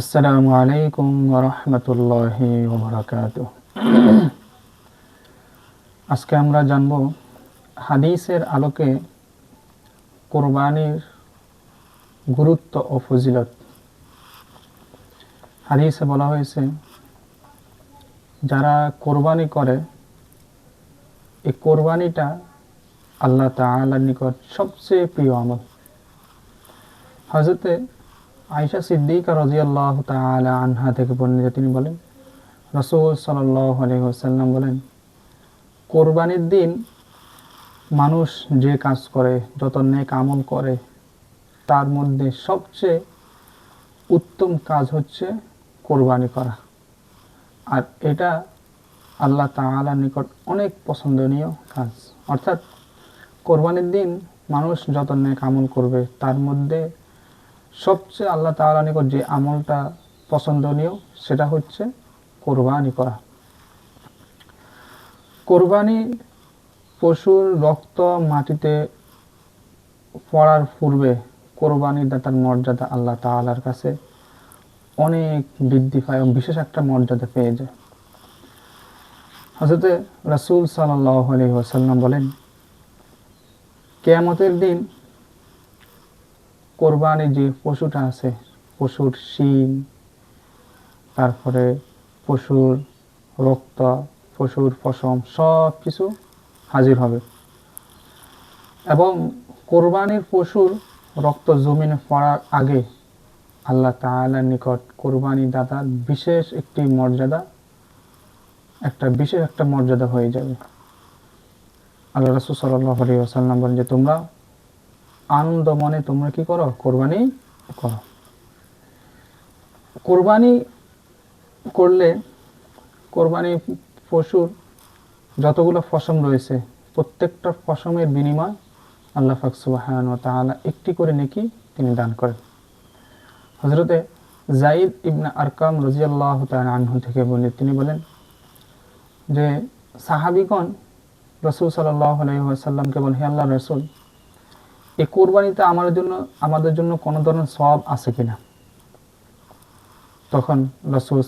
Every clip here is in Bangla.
আসসালামু আলাইকুম রহমতুল্লাহি আজকে আমরা জানব হাদিসের আলোকে কোরবানির গুরুত্ব ও ফজিলত। হাদিসে বলা হয়েছে, যারা কোরবানি করে, এই কোরবানিটা আল্লাহ তাআলার নিকট সবচেয়ে প্রিয় আমল। হজরতে আয়সা সিদ্দিকা রাজিয়াল্লাহ তাআলা আনহা থেকে বর্ণিত তিনি বলেন, রসুল সাল্লাল্লাহু আলাইহি ওয়াসাল্লাম বলেন, কোরবানির দিন মানুষ যে কাজ করে, যত নেক আমল করে, তার মধ্যে সবচেয়ে উত্তম কাজ হচ্ছে কোরবানি করা। আর এটা আল্লাহ তাআলার নিকট অনেক পছন্দনীয় কাজ। অর্থাৎ কোরবানির দিন মানুষ যত নেক আমল করবে, তার মধ্যে সবচেয়ে আল্লাহ তাআলা নিকট যে আমলটা পছন্দনীয়, সেটা হচ্ছে কোরবানি করা। কোরবানি পশুর রক্ত মাটিতে পড়ার পূর্বে কোরবানি দাতার মর্যাদা আল্লাহ তাআলার কাছে অনেক বৃদ্ধি পায় এবং বিশেষ একটা মর্যাদা পেয়ে যায়। হজরতে রাসূল সাল্লাল্লাহু আলাইহি ওয়াসাল্লাম বলেন, কেয়ামতের দিন কোরবানি যে পশুটা আছে, পশুর শিং, তারপরে পশুর রক্ত, পশুর পশম, সব কিছু হাজির হবে। এবং কোরবানির পশুর রক্ত জমিনে পড়ার আগে আল্লাহ তাআলার নিকট কোরবানি দাতার বিশেষ একটি মর্যাদা, একটা বিশেষ একটা মর্যাদা হয়ে যাবে। আল্লাহ রসুল সাল্লাহ আলী আসাল্লাম বলেন যে, তোমরা আনন্দ মনে তোমরা কি করো? কোরবানি করো। কোরবানি করলে কোরবানি পশুর যতগুলো ফসম রয়েছে, প্রত্যেকটা ফসমের বিনিময় আল্লাহ ফাকসুবাহান তাআলা একটি করে নেকি তিনি দান করেন। হজরতে জাইদ ইবনা আরকাম রাজিয়াল্লাহ আনহু থেকে বলে তিনি বলেন যে সাহাবিগণ রসুল সাল্লাহ আলাইসাল্লামকে বলেন, হে আল্লাহ রসুল এই কোরবানিতে আমার জন্য, আমাদের জন্য কোনো ধরনের সব আছে কিনা? তখন রসুল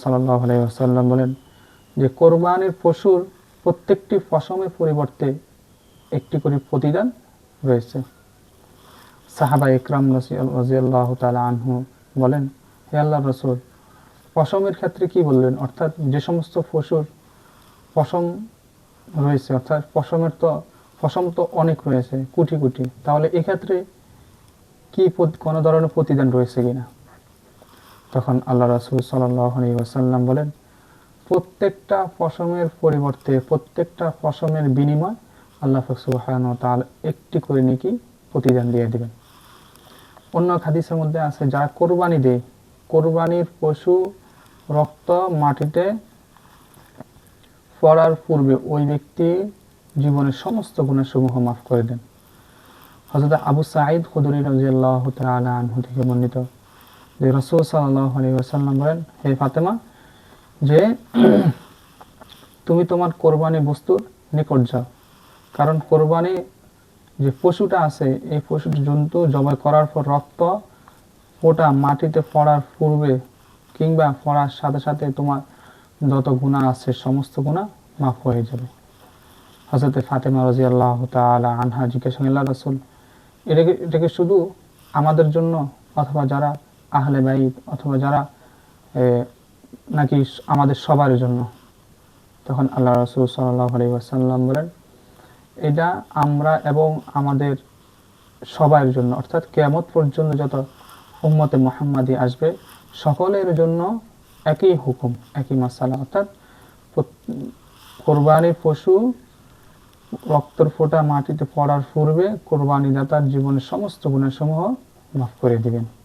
আলাইসাল্লাম বলেন যে, কোরবানির পশুর প্রত্যেকটি ফসমের পরিবর্তে একটি করে প্রতিদান রয়েছে। সাহাবা ইকরাম রাজিয়াল্লাহ তালা আনহু বলেন, হে আল্লাহ রসুল, পশমের ক্ষেত্রে কি বললেন? অর্থাৎ যে সমস্ত পশুর পশম রয়েছে, অর্থাৎ পশমের তো পশম তো অনেক রয়েছে, কুটি কুটি। তাহলে এক্ষেত্রে কি কোনো ধরনের প্রতিদান রয়েছে কিনা? তখন আল্লাহ রাসুল সাল্লাম বলেন, প্রত্যেকটা পশমের পরিবর্তে, প্রত্যেকটা পশমের বিনিময় আল্লাহ ফকসুবাহান তাল একটি করে নাকি প্রতিদান দিয়ে দিবেন। অন্য খাদিসের মধ্যে আছে, যারা কোরবানি দেয়, কোরবানির পশু রক্ত মাটিতে পড়ার পূর্বে ওই ব্যক্তি জীবনের সমস্ত গুণসমূহ মাফ করে দেন। হজরত আবু সাঈদ খুদুরি রাজিয়াল্লাহ তালা থেকে বর্ণিত যে রসুল সাল্লাহ আলী বলেন, হে ফাতেমা, যে তুমি তোমার কোরবানি বস্তুর নিকট যাও। কারণ কোরবানি যে পশুটা আছে, এই পশুটি জন্তু জবাই করার পর রক্ত ওটা মাটিতে পড়ার পূর্বে কিংবা পড়ার সাথে সাথে তোমার যত গুণা আছে, সমস্ত গুণা মাফ হয়ে যাবে। হজরতে ফাতেমা রাজি আল্লাহ তালা আনহা জিজ্ঞাসা আল্লাহ রসুল, এটাকে এটাকে শুধু আমাদের জন্য অথবা যারা আহলে বাইদ অথবা যারা নাকি আমাদের সবার জন্য? তখন আল্লাহ রসুল সাল্লাহ আলী বলেন, এটা আমরা এবং আমাদের সবার জন্য, অর্থাৎ কেয়ামত পর্যন্ত যত উম্মতে মোহাম্মদী আসবে, সকলের জন্য একই হুকুম, একই মাসালা, অর্থাৎ কোরবানির পশু রক্তর ফোঁটা মাটিতে পড়ার পূর্বে কোরবানিদাতার জীবনের সমস্ত গুণাসমূহ মাফ করে দিবেন।